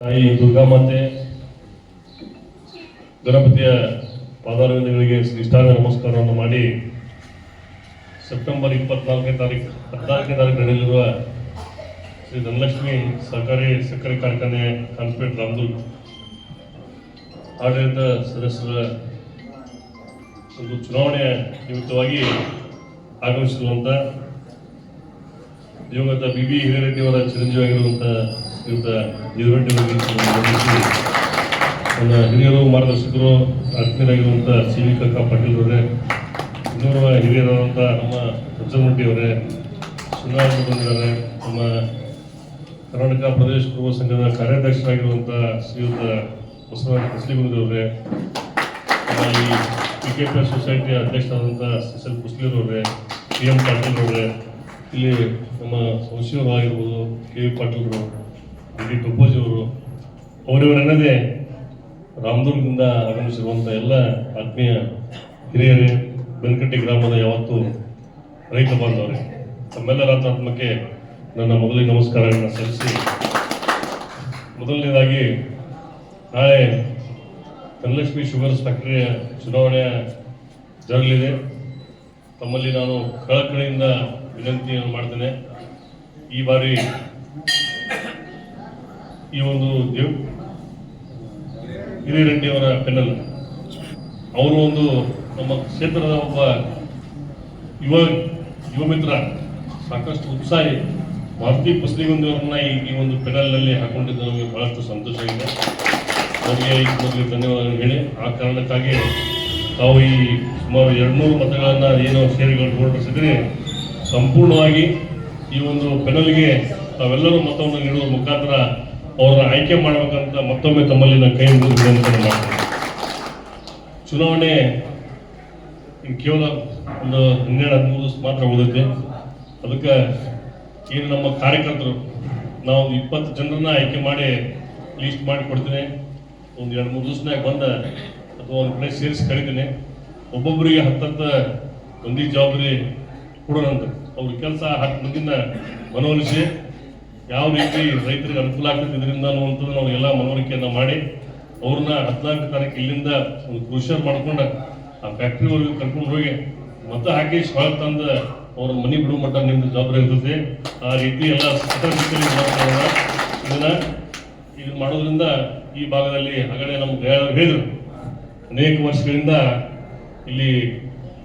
ತಾಯಿ ದುರ್ಗಾಮಾತೆ ಗಣಪತಿಯ ಪಾದಾರವಿಂದಗಳಿಗೆ ಇಷ್ಟಾಂಗ ನಮಸ್ಕಾರವನ್ನು ಮಾಡಿ ಸೆಪ್ಟೆಂಬರ್ ಇಪ್ಪತ್ನಾಲ್ಕನೇ ತಾರೀಕು ಹದಿನಾಲ್ಕನೇ ತಾರೀಕು ನಡೆಯಲಿರುವ ಶ್ರೀ ಧನಲಕ್ಷ್ಮಿ ಸಹಕಾರಿ ಸಕ್ಕರೆ ಕಾರ್ಖಾನೆ ಕಾನ್ಸ್ಪೇಟ್ ರಾಮದು ಆಡಳಿತ ಸದಸ್ಯರ ಒಂದು ಚುನಾವಣೆಯ ನಿಮಿತ್ತವಾಗಿ ಆಗಮಿಸಿರುವಂಥ ದಿವಂಗತ ಬಿ ಬಿ ಹಿರೇರೆಡ್ಡಿ ಅವರ ಚಿರಂಜೀವಿ ಆಗಿರುವಂಥ ಶ್ರೀಯುತ ವಂದಿಸಿ ನನ್ನ ಹಿರಿಯರು ಮಾರ್ಗದರ್ಶಕರು ಆತ್ಮೀಯರಾಗಿರುವಂಥ ಸಿ ವಿ ಕಕ್ಕ ಪಾಟೀಲ್ ಅವರೇ ಇನ್ನೂರು ಹಿರಿಯರಾದಂಥ ನಮ್ಮ ಅವರೇ ಬಂದಿದ್ದಾರೆ, ನಮ್ಮ ಕರ್ನಾಟಕ ಪ್ರದೇಶ ಪೂರ್ವ ಸಂಘದ ಕಾರ್ಯಾಧ್ಯಕ್ಷರಾಗಿರುವಂಥ ಶ್ರೀಯುತ ಬಸವರಾಜ ಕುಸ್ಲಿಗುಂದಿ ಅವರೇ, ನಮ್ಮ ಈ ಕ್ರಿಕೆಟ್ ಸೊಸೈಟಿಯ ಅಧ್ಯಕ್ಷರಾದಂಥ ಎಸ್ ಎಲ್ ಕುಸ್ಲಿರ್ ಅವರೇ, ಪಿ ಎಂ ಪಾಟೀಲ್ ಅವರೇ ಇಲ್ಲಿ ನಮ್ಮ ಸಂಶಯವಾಗಿರ್ಬೋದು ಕೆ ವಿ ಪಾಟೀಲ್ರು ಡಿ ಅವರು ಅವರಿವರೆನ್ನದೇ ರಾಮದುರ್ಗದಿಂದ ಆಗಮಿಸಿರುವಂಥ ಎಲ್ಲ ಆತ್ಮೀಯ ಹಿರಿಯರೇ, ಬೆನಕಟ್ಟಿ ಗ್ರಾಮದ ಯಾವತ್ತು ರೈತ ಬಾಂಧವರೇ, ತಮ್ಮೆಲ್ಲರ ಆತ್ಮಕ್ಕೆ ನನ್ನ ಮೊದಲಿಗೆ ನಮಸ್ಕಾರಗಳನ್ನು ಸಲ್ಲಿಸಿ, ಮೊದಲನೇದಾಗಿ ನಾಳೆ ಧನಲಕ್ಷ್ಮಿ ಶುಗರ್ಸ್ ಫ್ಯಾಕ್ಟರಿಯ ಚುನಾವಣೆ ಜರಗಲಿದೆ. ತಮ್ಮಲ್ಲಿ ನಾನು ಕಳಕಳಿಯಿಂದ ವಿನಂತಿಯನ್ನು ಮಾಡ್ತೇನೆ. ಈ ಬಾರಿ ಈ ಒಂದು ದೇವ್ ಹಿರಿರೆಡ್ಡಿಯವರ ಪೆನ್ನಲ್ ಅವರು ಒಂದು ನಮ್ಮ ಕ್ಷೇತ್ರದ ಒಬ್ಬ ಯುವ ಯುವ ಮಿತ್ರ, ಸಾಕಷ್ಟು ಉತ್ಸಾಹಿ ಮಾರುತಿ ಪುಸ್ಲಿಗುಂದಿ ಅವರನ್ನ ಈ ಒಂದು ಪೆನಲ್ನಲ್ಲಿ ಹಾಕೊಂಡಿದ್ದು ನಮಗೆ ಬಹಳಷ್ಟು ಸಂತೋಷ ಆಗಿದೆ ಅವರಿಗೆ ಮೊದಲು ಧನ್ಯವಾದಗಳು ಹೇಳಿ. ಆ ಕಾರಣಕ್ಕಾಗಿ ತಾವು ಈ ಸುಮಾರು ಮೂರು ಮತಗಳನ್ನು ಏನು ಸೇರಿಗಳು ಹೊರಡಿಸಿದ್ರೆ ಸಂಪೂರ್ಣವಾಗಿ ಈ ಒಂದು ಪೆನಲ್ಗೆ ತಾವೆಲ್ಲರೂ ಮತವನ್ನು ನೀಡುವ ಮುಖಾಂತರ ಅವರನ್ನು ಆಯ್ಕೆ ಮಾಡಬೇಕಂತ ಮತ್ತೊಮ್ಮೆ ತಮ್ಮಲ್ಲಿ ನಾನು ಕೈ ವಿನಂತಿಯನ್ನು ಮಾಡ್ತೀನಿ. ಚುನಾವಣೆ ಕೇವಲ ಒಂದು ಹನ್ನೆರಡು, ಹದಿಮೂರು ಮಾತ್ರ ಉಳಿದೈತೆ ಅದಕ್ಕೆ ಏನು ನಮ್ಮ ಕಾರ್ಯಕರ್ತರು, ನಾವು ಇಪ್ಪತ್ತು ಜನರನ್ನ ಆಯ್ಕೆ ಮಾಡಿ ಲೀಸ್ಟ್ ಮಾಡಿ ಕೊಡ್ತೀನಿ ಒಂದು ಎರಡು, ಮೂರು ದಿವಸನಾಗ ಬಂದ ಅಥವಾ ಒಂದು ಕಡೆ ಸೇರಿಸಿ ಕರಿತೀನಿ ಒಬ್ಬೊಬ್ಬರಿಗೆ ಹತ್ತತ್ತ ಮಂದಿ ಜವಾಬ್ದಾರಿ ಕೊಡೋಣಂತ ಅವ್ರ ಕೆಲಸ ಹತ್ತು ಮಂದಿನ ಮನವೊಲಿಸಿ ಯಾವ ರೀತಿ ರೈತರಿಗೆ ಅನುಕೂಲ ಆಗ್ತದೆ ಇದರಿಂದ ಅನ್ನುವಂಥದ್ದು ನಾವು ಎಲ್ಲ ಮನವರಿಕೆಯನ್ನು ಮಾಡಿ ಅವ್ರನ್ನ ಹದಿನಾಲ್ಕು ತಾರೀಕು ಇಲ್ಲಿಂದ ಒಂದು ಕ್ರೂಷರ್ ಮಾಡ್ಕೊಂಡು ಆ ಫ್ಯಾಕ್ಟ್ರಿವರೆಗೂ ಕರ್ಕೊಂಡು ಹೋಗಿ ಮತ ಹಾಕಿ ಸ್ವಾಗತ ತಂದು ಅವ್ರ ಮನೆ ಬಿಡುವ ಮಟ್ಟ ನಿಮ್ದು ಜವಾಬ್ದಾರಿ ಇರ್ತದೆ ಆ ರೀತಿ ಎಲ್ಲ. ಇದನ್ನ ಇದು ಮಾಡೋದ್ರಿಂದ ಈ ಭಾಗದಲ್ಲಿ ಆಗಲೇ ಗೆಳೆಯರು ಹೇಳಿದ್ರು. ಅನೇಕ ವರ್ಷಗಳಿಂದ ಇಲ್ಲಿ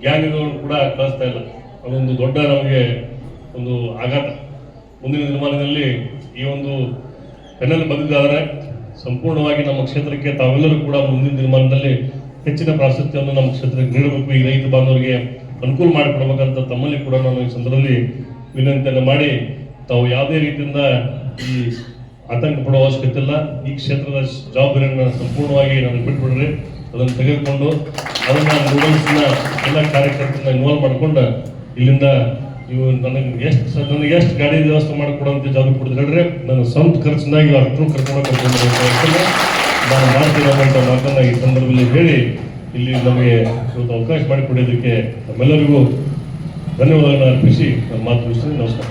ಗ್ಯಾಂಗ್ಗಳು ಕೂಡ ಕಳಿಸ್ತಾ ಇಲ್ಲ. ಅದೊಂದು ದೊಡ್ಡ ನಮಗೆ ಒಂದು ಆಘಾತ. ಮುಂದಿನ ದಿನಮಾನದಲ್ಲಿ ಈ ಒಂದು ಪೆನಲ್ ಬಂದಿದ್ದಾದರೆ ಸಂಪೂರ್ಣವಾಗಿ ನಮ್ಮ ಕ್ಷೇತ್ರಕ್ಕೆ ತಾವೆಲ್ಲರೂ ಕೂಡ ಮುಂದಿನ ದಿನಮಾನದಲ್ಲಿ ಹೆಚ್ಚಿನ ಪ್ರಾಶಸ್ತ್ಯವನ್ನು ನಮ್ಮ ಕ್ಷೇತ್ರಕ್ಕೆ ನೀಡಬೇಕು. ಈ ರೈತ ಬಾಂಧವರಿಗೆ ಅನುಕೂಲ ಮಾಡಿಕೊಡ್ಬೇಕಂತ ತಮ್ಮಲ್ಲಿ ಕೂಡ ನಾನು ಈ ಸಂದರ್ಭದಲ್ಲಿ ವಿನಂತಿಯನ್ನು ಮಾಡಿ, ತಾವು ಯಾವುದೇ ರೀತಿಯಿಂದ ಈ ಆತಂಕ ಪಡುವ ಅವಶ್ಯಕತೆ ಇಲ್ಲ. ಈ ಕ್ಷೇತ್ರದ ಜವಾಬ್ದಾರಿಯನ್ನು ಸಂಪೂರ್ಣವಾಗಿ ನಾನು ಬಿಟ್ಬಿಡ್ರಿ. ಅದನ್ನು ತೆಗೆದುಕೊಂಡು ಅದನ್ನ ನೂಡಲ್ಸ್ನ ಎಲ್ಲ ಕಾರ್ಯಕರ್ತರನ್ನ ಇನ್ವಾಲ್ವ್ ಮಾಡ್ಕೊಂಡು ಇಲ್ಲಿಂದ ಇವು ನನಗೆ ಎಷ್ಟು ನನಗೆ ಎಷ್ಟು ಗಾಡಿ ವ್ಯವಸ್ಥೆ ಮಾಡಿಕೊಡುವಂತ ಜಾಬ್ ಕೊಡಿದ್ರೆ ಹೇಳ್ರಿ? ನನ್ನ ಸ್ವಂತ ಖರ್ಚಿನಾಗಿ ಅಷ್ಟು ಕರ್ಕೊಂಡು ಕರ್ಕೊಂಡು ನಾನು ಮಾಡ್ತೀನಿ ಮಾತನ್ನ ಈ ಸಂದರ್ಭದಲ್ಲಿ ಹೇಳಿ ಇಲ್ಲಿ ನಮಗೆ ಇವತ್ತು ಅವಕಾಶ ಮಾಡಿಕೊಡೋದಕ್ಕೆ ನಮ್ಮೆಲ್ಲರಿಗೂ ಧನ್ಯವಾದಗಳನ್ನು ಅರ್ಪಿಸಿ ನನ್ನ ಮಾತು ನಮಸ್ಕಾರ.